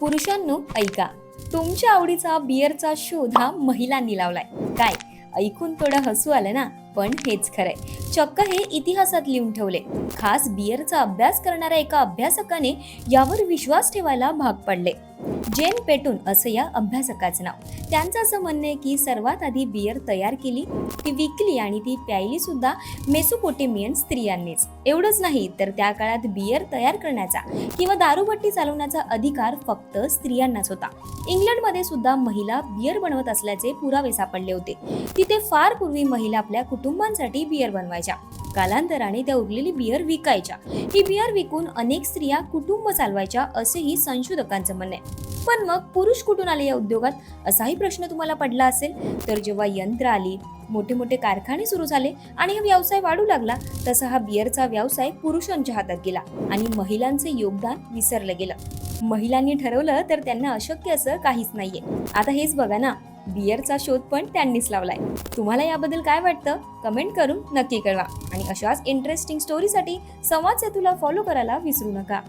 पुरुषांनो ऐका. तुमच्या आवडीचा बियरचा शोध हा महिलांनी लावलाय. काय? ऐकून थोडं हसू आलं ना? पण हेच खरंय. चक्क हे इतिहासात लिहून ठेवले. खास बियरचा अभ्यास करणाऱ्या एका अभ्यासकाने यावर विश्वास ठेवायला भाग पडले. जेन पेटून असं या अभ्यासकाचं नाव. त्यांचं असं म्हणणं आहे की सर्वात आधी बियर तयार केली ती विकली आणि ती प्यायली सुद्धा मेसोपोटेमियन स्त्रियांनीच. एवढंच नाही तर त्या काळात बियर तयार करण्याचा किंवा दारूभट्टी चालवण्याचा अधिकार फक्त स्त्रियांनाच होता. इंग्लंडमध्ये सुद्धा महिला बियर बनवत असल्याचे पुरावे सापडले होते. तिथे फार पूर्वी महिला आपल्या कुटुंबांसाठी बियर बनवायच्या. कालांतराने त्या उरलेली बियर विकायच्या. ही बियर विकून अनेक स्त्रिया कुटुंब चालवायच्या असेही संशोधकांचं म्हणणं आहे. पण मग पुरुष कुठून आले या उद्योगात? असाही प्रश्न तुम्हाला पडला असेल. तर जेव्हा यंत्र आली मोठे मोठे कारखाने सुरू झाले आणि हा व्यवसाय वाढू लागला तसा हा बियरचा व्यवसाय पुरुषांच्या हातात गेला आणि महिलांचे योगदान विसरलं गेलं. महिलांनी ठरवलं तर त्यांना अशक्य असं काहीच नाहीये. आता हेच बघा ना. बियरचा शोध पण त्यांनीच लावलाय. तुम्हाला याबद्दल काय वाटतं? कमेंट करून नक्की कळवा. आणि अशाच इंटरेस्टिंग स्टोरीसाठी संवाद सेतूला फॉलो करायला विसरू नका.